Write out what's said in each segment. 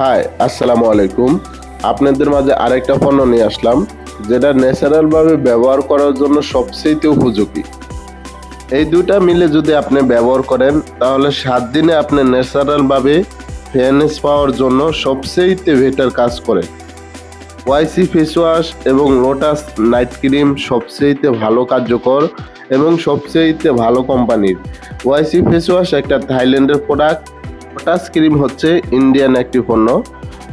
High, আসসালামু আলাইকুম। আপনাদের মাঝে আরেকটা পণ্য নিয়ে আসলাম, যেটা ন্যাচারালভাবে ব্যবহার করার জন্য সবচেয়ে উপযোগী। এই দুটা মিলে যদি আপনি ব্যবহার করেন, তাহলে সাত দিনে আপনি ন্যাচারালভাবে ফেয়ারনেস পাওয়ার জন্য সবচেয়ে বেটার কাজ করে। ওয়াইসি ফেস ওয়াশ এবং লোটাস নাইট ক্রিম সবচেয়ে ভালো কার্যকর এবং সবচেয়ে ভালো কোম্পানির ওয়াইসি ফেস ওয়াশ একটা থাইল্যান্ডের প্রোডাক্ট লোটাস ক্রিম হচ্ছে ইন্ডিয়ান একটি পণ্য।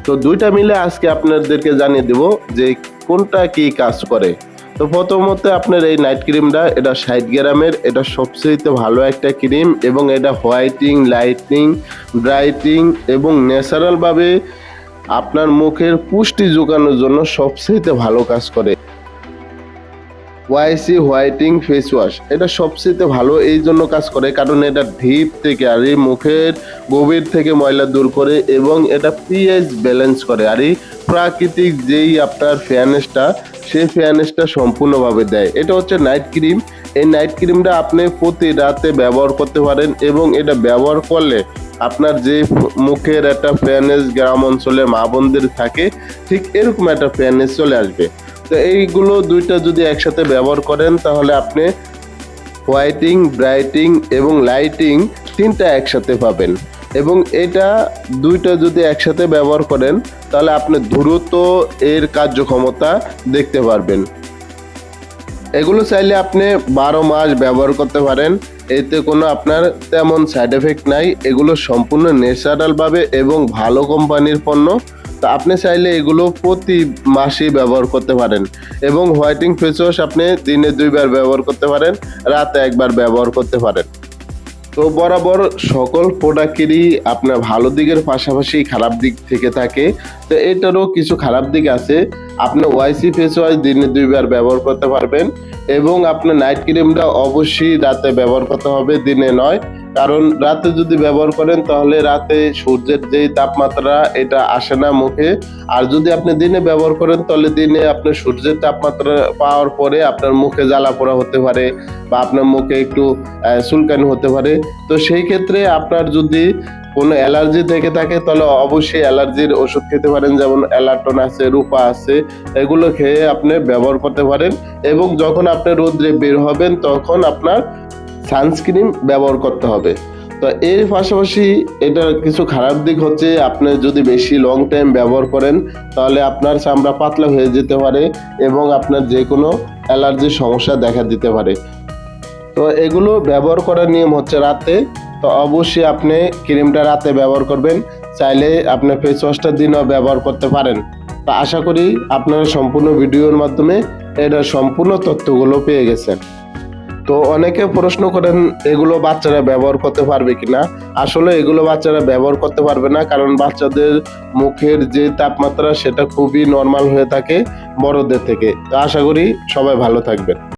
তো দুইটা মিলে আজকে আপনাদেরকে জানিয়ে দেব যে কোনটা কি কাজ করে। তো প্রথমত আপনার এই নাইট ক্রিমটা এটা ষাট গ্রামের, এটা সবচেয়ে ভালো একটা ক্রিম এবং এটা হোয়াইটিং লাইটিং ব্রাইটিং এবং ন্যাচারালভাবে আপনার মুখের পুষ্টি যোগানোর জন্য সবচেয়ে ভালো কাজ করে। ওয়াইসি হোয়াইটিং ফেস ওয়াশ এটা সবচেয়ে ভালো এই জন্য কাজ করে, কারণ এটা ঢিপ থেকে আর এই মুখের গভীর থেকে ময়লা দূর করে এবং এটা পিএইচ ব্যালেন্স করে। আর এই প্রাকৃতিক যেই আপনার ফেয়ারনেসটা সেই ফেয়ারনেসটা সম্পূর্ণভাবে দেয়। এটা হচ্ছে নাইট ক্রিম এই নাইট ক্রিমটা আপনি প্রতি রাতে ব্যবহার করতে পারেন এবং এটা ব্যবহার করলে আপনার যে মুখের একটা ফেয়ারনেস গ্রাম অঞ্চলে মা বোনদের থাকে, ঠিক এরকম একটা ফেয়ারনেস চলে আসবে। তো এইগুলো দুইটা যদি একসাথে ব্যবহার করেন, তাহলে আপনি হোয়াইটিং, ব্রাইটিং এবং লাইটিং তিনটা একসাথে পাবেন। এবং এটা দুইটা যদি একসাথে ব্যবহার করেন, তাহলে আপনি দ্রুত এর কার্যক্ষমতা দেখতে পারবেন। এগুলো চাইলে আপনি বারো মাস ব্যবহার করতে পারেন। এতে কোনো আপনার তেমন সাইড এফেক্ট নাই। এগুলো সম্পূর্ণ ন্যাচারালভাবে এবং ভালো কোম্পানির পণ্য। তো আপনি চাইলে এগুলো প্রতি মাসেই ব্যবহার করতে পারেন। এবং হোয়াইটিং ফেস ওয়াশ আপনি দিনে দুইবার ব্যবহার করতে পারেন, রাতে একবার ব্যবহার করতে পারেন। তো বরাবর সকল প্রোডাক্টেরই আপনার ভালো দিকের পাশাপাশি খারাপ দিক থেকে থাকে। তো এটারও কিছু খারাপ দিক আছে। আপনি ওয়াইসি ফেস ওয়াশ দিনে দুইবার ব্যবহার করতে পারবেন। এবং আপনার নাইট ক্রিমটা অবশ্যই রাতে ব্যবহার করতে হবে, দিনে নয়। কারণ রাতে যদি ব্যবহার করেন, তাহলে রাতে সূর্যের যে তাপমাত্রা, এটা আসে না মুখে। আর যদি আপনি দিনে ব্যবহার করেন, তাহলে দিনে আপনার সূর্যের তাপমাত্রা পাওয়ার পরে আপনার মুখে জ্বালা পোড়া হতে পারে বা আপনার মুখে একটু চুলকানি হতে পারে। তো সেই ক্ষেত্রে আপনার যদি কোনো অ্যালার্জি থেকে থাকে, তাহলে অবশ্যই অ্যালার্জির ওষুধ খেতে পারেন, যেমন অ্যালাটন আছে, রূপা আছে, এগুলো খেয়ে আপনি ব্যবহার করতে পারেন এবং যখন আপনি রোদ্রে বের হবেন, তখন আপনার সানস্ক্রিন ব্যবহার করতে হবে। তো এর পাশাপাশি এটার কিছু খারাপ দিক হচ্ছে, আপনি যদি বেশি লং টাইম ব্যবহার করেন, তাহলে আপনার চামড়া পাতলা হয়ে যেতে পারে এবং আপনার যে কোনো অ্যালার্জির সমস্যা দেখা দিতে পারে। তো এগুলো ব্যবহার করার নিয়ম হচ্ছে রাতে তো অবশ্যই আপনি ক্রিমটা রাতে ব্যবহার করবেন, চাইলে আপনি ফেস ওয়াশটা দিনও ব্যবহার করতে পারেন। তো আশা করি আপনারা সম্পূর্ণ ভিডিওর মাধ্যমে এটার সম্পূর্ণ তথ্যগুলো পেয়ে গেছেন। তো অনেকে প্রশ্ন করেন, এগুলো বাচ্চারা ব্যবহার করতে পারবে কিনা? আসলে এগুলো বাচ্চারা ব্যবহার করতে পারবে না, কারণ বাচ্চাদের মুখের যে তাপমাত্রা, সেটা খুবই নর্মাল হয়ে থাকে বড়দের থেকে। তো আশা করি সবাই ভালো থাকবেন।